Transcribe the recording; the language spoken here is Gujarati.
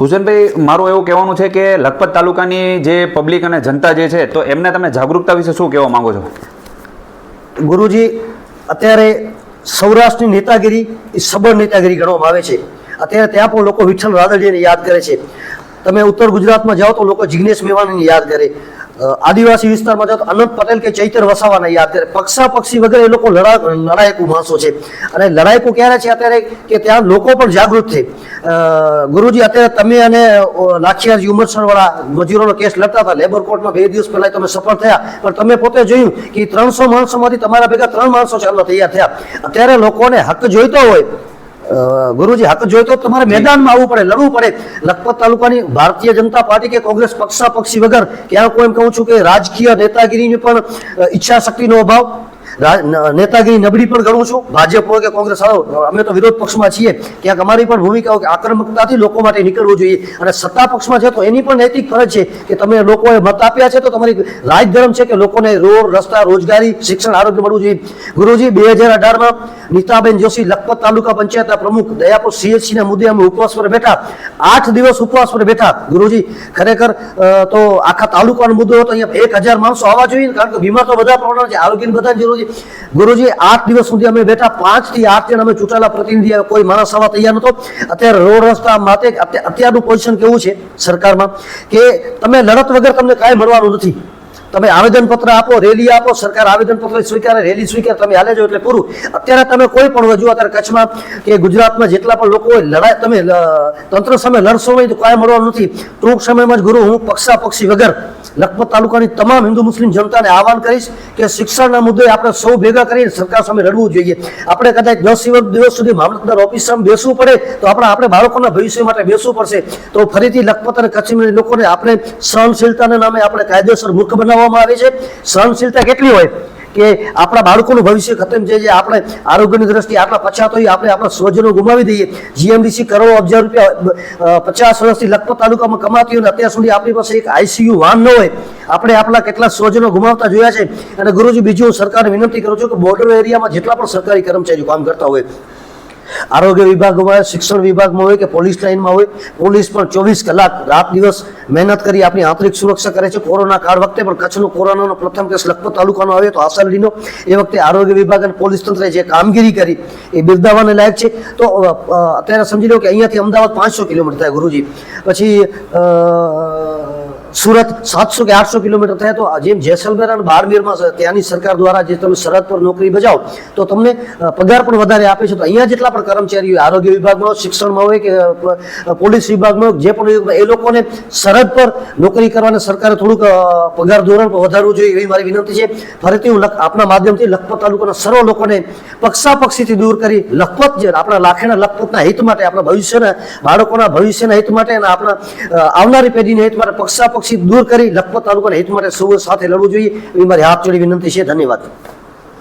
હુસેનભાઈ, મારું એવું કહેવાનું છે કે લખપત તાલુકાની જે પબ્લિક અને જનતા જે છે, તો એમને તમે જાગૃતતા વિશે શું કહેવા માંગો છો? ગુરુજી, અત્યારે સૌરાષ્ટ્રની નેતાગીરી, એ સબળ નેતાગીરી ગણવામાં આવે છે. અત્યારે ત્યાં પણ લોકો વિઠ્ઠલ રાદડિયાને યાદ કરે છે. તમે ઉત્તર ગુજરાતમાં જાઓ તો લોકો જિગ્નેશ મેવાણીને યાદ કરે. આદિવાસી વિસ્તારમાં જાઓ તો અનંત પટેલ કે ચૈતર વસાવાના યાદ અત્યારે પક્ષા પક્ષી વગર એ લોકો લડા લડાયકુ માણસો છે. અને લડાયકુ ક્યારે છે અત્યારે કે ત્યાં લોકો પણ જાગૃત છે. ગુરુજી અત્યારે તમે અને અ, લાખિયાજી ઉમરસરવાળા મજૂરોનો કેસ લડતા હતા. લેબર કોર્ટમાં બે દિવસ પહેલાં તમે સફળ થયા. પણ તમે પોતે જોયું કે ત્રણસો માણસોમાંથી તમારા ભેગા ત્રણ માણસો ચાલવા તૈયાર થયા. અત્યારે લોકોને હક જોઈતો હોય ગુરુજી હક જોઈતો હોય તો તમારે મેદાનમાં આવવું પડે લડવું પડે. લખપત તાલુકાની ભારતીય જનતા પાર્ટી કે કોંગ્રેસ પક્ષા પક્ષી વગર ક્યાં કોઈ એમ કહું છું કે રાજકીય નેતાગીરીની પણ ઈચ્છા શક્તિનો અભાવ નેતાગીરી નબળી પણ ગણું છું. ભાજપ હોય કે કોંગ્રેસ હોય, અમે તો વિરોધ પક્ષમાં છીએ. ક્યાંક અમારી પણ ભૂમિકા કે આક્રમકતાથી લોકો માટે નીકળવું જોઈએ. અને સત્તા પક્ષમાં છે તો એની પણ નૈતિક ફરજ છે કે તમે લોકોએ મત આપ્યા છે તો તમારી રાજધર્મ છે કે લોકોને રોડ, રસ્તા, રોજગારી, શિક્ષણ, આરોગ્ય મળવું જોઈએ. ગુરુજી, બે હજાર અઢારમાં નીતાબેન જોશી લખપત તાલુકા પંચાયતના પ્રમુખ, દયાપુર સીએચસી ના મુદ્દે અમે ઉપવાસ પર બેઠા. આઠ દિવસ ઉપવાસ પર બેઠા. ગુરુજી, ખરેખર તો આખા તાલુકાનો મુદ્દો હતો. અહીંયા એક હજાર માણસો આવવા જોઈએ, કારણ કે બીમાર તો બધા પ્રમાણમાં છે. આરોગ્યની બધાની જરૂર છે. ગુરુજી, આઠ દિવસ સુધી અમે બેઠા. પાંચથી આઠ જણ અમે ચૂંટાયેલા પ્રતિનિધિ કોઈ માણસ આવવા તૈયાર નતો અત્યારે રોડ રસ્તા માટે અત્યારનું પોઝિશન કેવું છે સરકારમાં? કે તમે લડત વગર તમને કાંઈ મળવાનું નથી. તમે આવેદનપત્ર આપો, રેલી આપો, સરકાર આવેદનપત્ર સ્વીકારે, રેલી સ્વીકારે, તમે હાલે જાઓ એટલે પૂરું. અત્યારે તમે કોઈ પણ અત્યારે કચ્છમાં કે ગુજરાતમાં જેટલા પણ લોકો હોય, લડાઈ તમે તંત્ર સામે લડશો નહીં તો કાંઈ મળવાનું નથી. ટૂંક સમયમાં જ ગુરુ, હું પક્ષા પક્ષી વગર લખપત તાલુકાની તમામ હિન્દુ મુસ્લિમ જનતાને આહવાન કરીશ કે શિક્ષણના મુદ્દે આપણે સૌ ભેગા કરીને સરકાર સામે લડવું જોઈએ. આપણે કદાચ દસ દિવસ સુધી મામલતદાર ઓફિસ બેસવું પડે તો આપણે આપણે બાળકોના ભવિષ્ય માટે બેસવું પડશે. તો ફરીથી લખપત અને કચ્છ લોકોને આપણે સહનશીલતાના નામે આપણે કાયદેસર મૂર્ખ બનાવવામાં આવે છે, સહનશીલતા કેટલી હોય કે આપણા બાળકોનું ભવિષ્ય ખતમ છે, જે આપણે આરોગ્યની દ્રષ્ટિએ આટલા પછાત હોઈએ આપણે આપણા સ્વજનો ગુમાવી દઈએ. જીએમડીસી કરોડો અબજો રૂપિયા પચાસ વર્ષથી લખપત તાલુકામાં કમાતી હોય અત્યાર સુધી આપણી પાસે એક આઈસીયુ વાન ન હોય. આપણે આપણા કેટલા સ્વજનો ગુમાવતા જોયા છે. અને ગુરુજી, બીજું સરકારને વિનંતી કરું છું કે બોર્ડર એરિયામાં જેટલા પણ સરકારી કર્મચારીઓ કામ કરતા હોય આરોગ્ય વિભાગમાં શિક્ષણ વિભાગમાં હોય કે પોલીસ લાઇનમાં હોય, પોલીસ પણ ચોવીસ કલાક રાત દિવસ મહેનત કરી આપણી આંતરિક સુરક્ષા કરે છે. કોરોના કાળ વખતે પણ કચ્છનો કોરોનાનો પ્રથમ કેસ લખપત તાલુકાનો આવ્યો તો આસરડીનો એ વખતે આરોગ્ય વિભાગ અને પોલીસ તંત્રે જે કામગીરી કરી એ બિરદાવાને લાયક છે. તો અત્યારે સમજી લો કે અહીંયાથી અમદાવાદ પાંચસો કિલોમીટર થાય ગુરુજી. પછી સુરત સાતસો કે આઠસો કિલોમીટર થાય તો જેમ જેસલમેર અને બારમેરમાં ત્યાંની સરકાર દ્વારા જે તમે સરહદ પર નોકરી બજાવો, તો તમને પગાર પણ વધારે આપે છે. તો અહીંયા જેટલા પણ કર્મચારીઓ આરોગ્ય વિભાગમાં શિક્ષણમાં હોય કે પોલીસ વિભાગમાં જે પણ એ લોકોને સરહદ પર નોકરી કરવાને સરકારે થોડુંક પગાર ધોરણ વધારવું જોઈએ એવી મારી વિનંતી છે. ફરીથી હું આપના માધ્યમથી લખપત તાલુકાના સર્વ લોકોને પક્ષાપક્ષીથી દૂર કરી લખપત જે આપણા લાખેના લખપતના હિત માટે, આપણા ભવિષ્યના બાળકોના ભવિષ્યના હિત માટે અને આપણા આવનારી પેઢીના હિત માટે પક્ષાપક્ષી દૂર કરી લખપત તાલુકાના હિત માટે સૌ સાથે લડવું જોઈએ. એવી મારી હાથ જોડી વિનંતી છે. ધન્યવાદ.